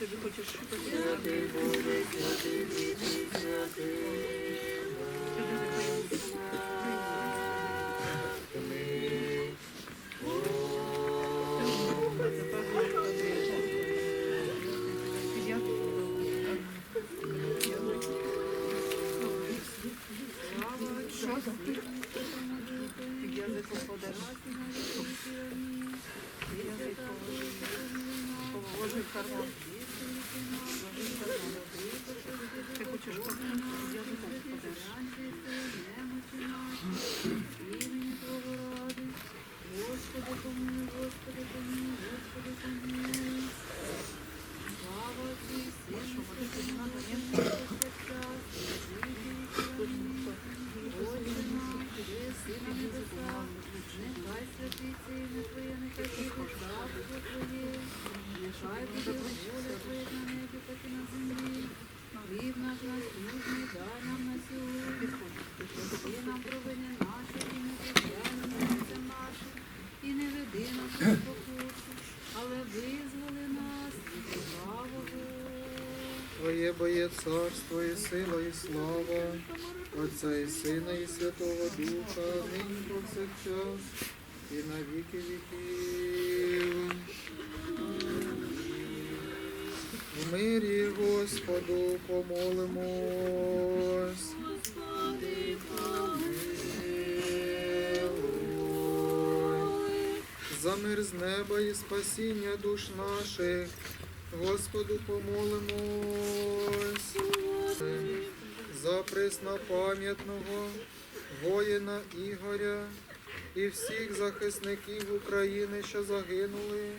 тобі хочеш сказати? Язик положи. Положи в карман. Нехай буде воля Твоя на небі, так і на землі. Хліб наш насущний дай нам на сьогодні. І нам провини наші, і не нам наші, і не веди нас у спокусу, але визволи нас від лукавого. Твоє бо є царство і сила, і слава, Отця і Сина, і Святого Духа, нині повсякчас, і на віки віків. В мирі Господу помолимось. Помилуй. За мир з неба і спасіння душ наших, Господу помолимось. За преснопам'ятного воїна Ігоря і всіх захисників України, що загинули.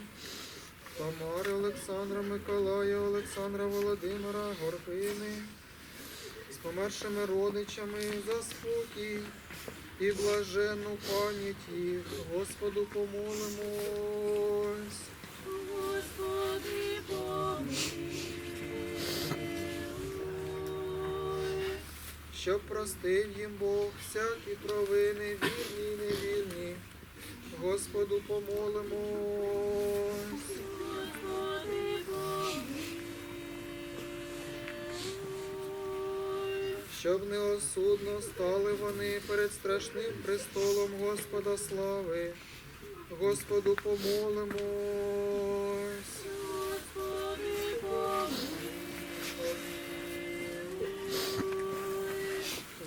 Тамари Олександра Миколая, Олександра Володимира, Горпини, з помершими родичами за спокій і блаженну пам'ять їх, Господу помолимось. Господи, щоб простив їм Бог всякі провини, вірні і невірні. Господу помолимось, щоб неосудно стали вони перед страшним престолом Господа слави. Господу помолимось.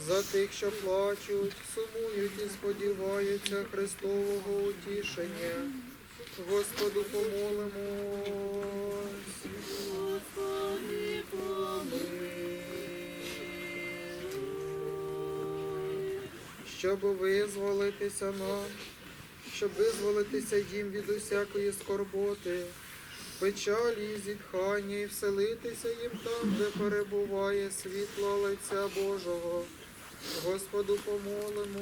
За тих, що плачуть, сумують і сподіваються Христового утішення. Господу помолимось. Щоб визволитися нам, щоб визволитися їм від усякої скорботи, печалі і зітхання, і вселитися їм там, де перебуває світло лиця Божого. Господу помолимось.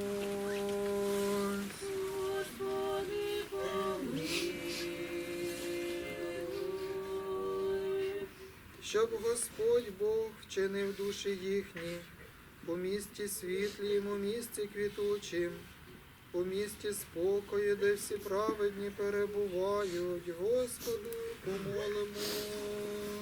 Щоб Господь Бог вчинив душі їхні у місті світлім, у місті квітучим, у місті спокою, де всі праведні перебувають. Господу помолимо.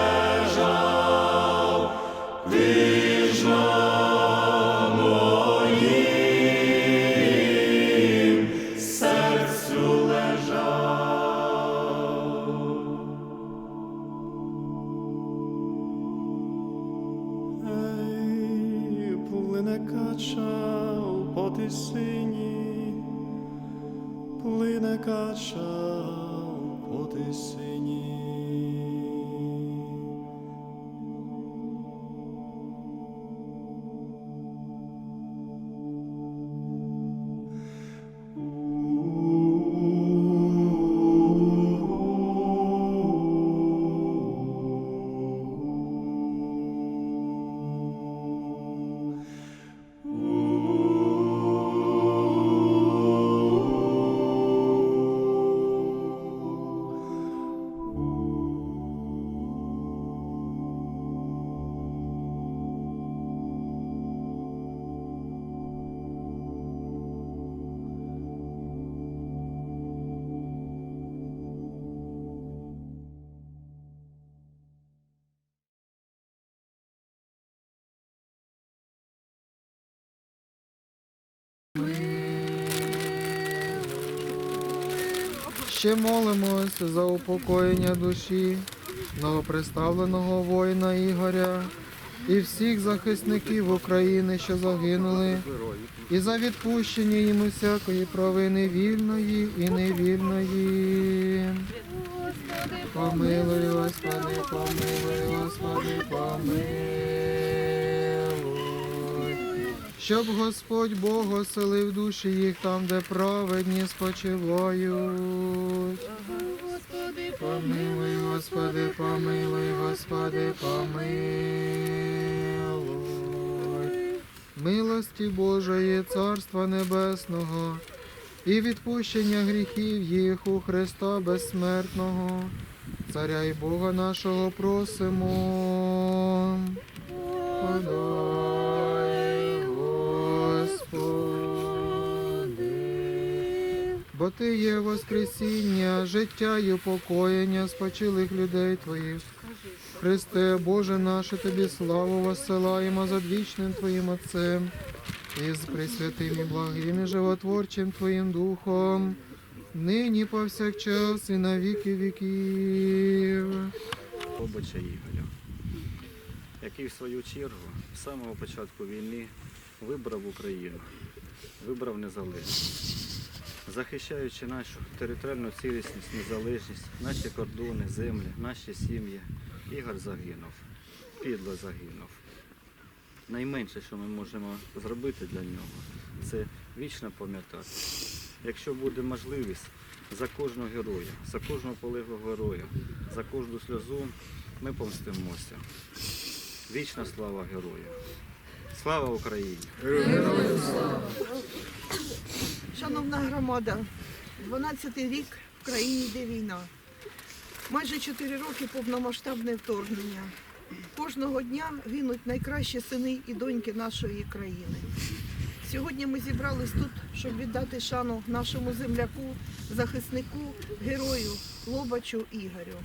Ще молимось за упокоєння душі новоприставленого воїна Ігоря і всіх захисників України, що загинули, і за відпущення їм усякої провини вільної і невільної. Помилуй, Господи, помилуй, Господи, помилуй. Щоб Господь Бог оселив душі їх там, де праведні спочивають. Помилуй, Господи, помилуй, Господи, помилуй. Милості Божої, Царства Небесного і відпущення гріхів їх у Христа Безсмертного, Царя і Бога нашого просимо. Подай, Бо Ти є Воскресіння, життя й упокоєння спочилих людей Твоїх. Христе, Боже наше, Тобі славу воссилаємо за вічним Твоїм Отцем і з пресвятим і благим і животворчим Твоїм Духом, нині повсякчас і на віки віків. Побача Ігоря, який в свою чергу з самого початку війни вибрав Україну, вибрав незалежність, захищаючи нашу територіальну цілісність, незалежність, наші кордони, землі, наші сім'ї. Ігор загинув, підло загинув. Найменше, що ми можемо зробити для нього, це вічно пам'ятати. Якщо буде можливість, за кожного героя, за кожного полеглого героя, за кожну сльозу ми помстимося. Вічна слава герою! Слава Україні! Шановна громада, 12-й рік в країні йде війна. Майже 4 роки повномасштабне вторгнення. Кожного дня гинуть найкращі сини і доньки нашої країни. Сьогодні ми зібрались тут, щоб віддати шану нашому земляку, захиснику, герою Лобачу Ігорю.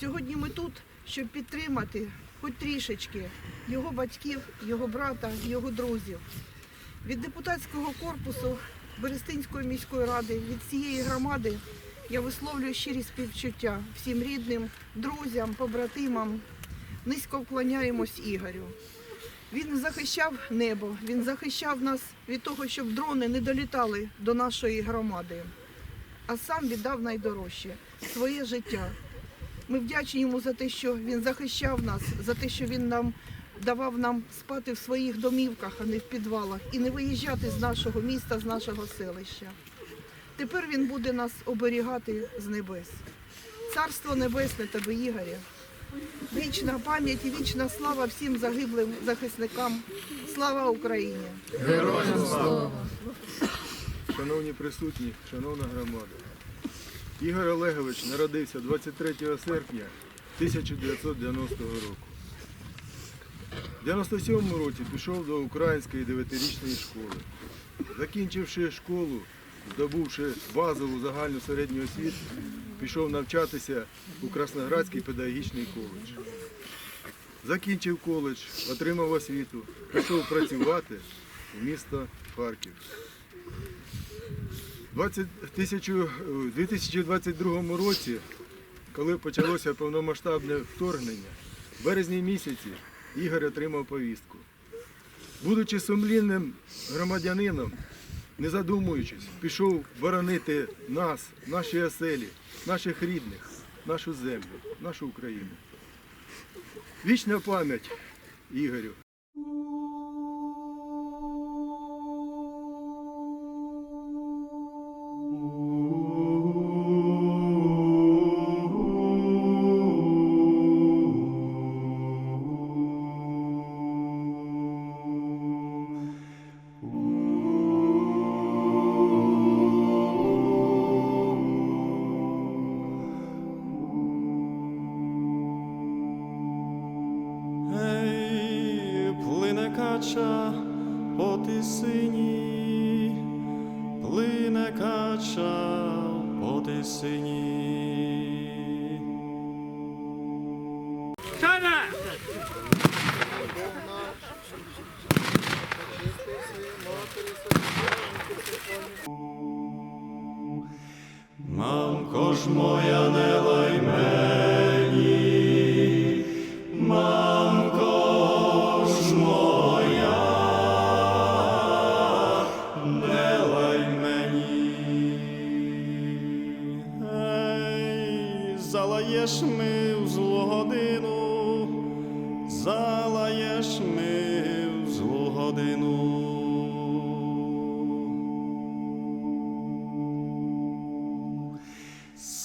Сьогодні ми тут, щоб підтримати хоч трішечки його батьків, його брата, його друзів. Від депутатського корпусу Берестинської міської ради, від цієї громади я висловлюю щирі співчуття всім рідним, друзям, побратимам. Низько вклоняємось Ігорю. Він захищав небо, він захищав нас від того, щоб дрони не долітали до нашої громади, а сам віддав найдорожче своє життя. Ми вдячні йому за те, що він захищав нас, за те, що він нам давав нам спати в своїх домівках, а не в підвалах, і не виїжджати з нашого міста, з нашого селища. Тепер він буде нас оберігати з небес. Царство небесне тобі, Ігоря. Вічна пам'ять і вічна слава всім загиблим захисникам. Слава Україні! Героям слава! Шановні присутні, шановна громада. Ігор Олегович народився 23 серпня 1990 року. В 97 році пішов до української 9-річної школи. Закінчивши школу, здобувши базову загальну середню освіту, пішов навчатися у Красноградський педагогічний коледж. Закінчив коледж, отримав освіту, пішов працювати в місто Харків. у 2022 році, коли почалося повномасштабне вторгнення, в березні місяці Ігор отримав повістку. Будучи сумлінним громадянином, не задумуючись, пішов боронити нас, наші оселі, наших рідних, нашу землю, нашу Україну. Вічна пам'ять Ігорю. Тисині, плине кача по тисині. Святої, Мамко ж моя, не лай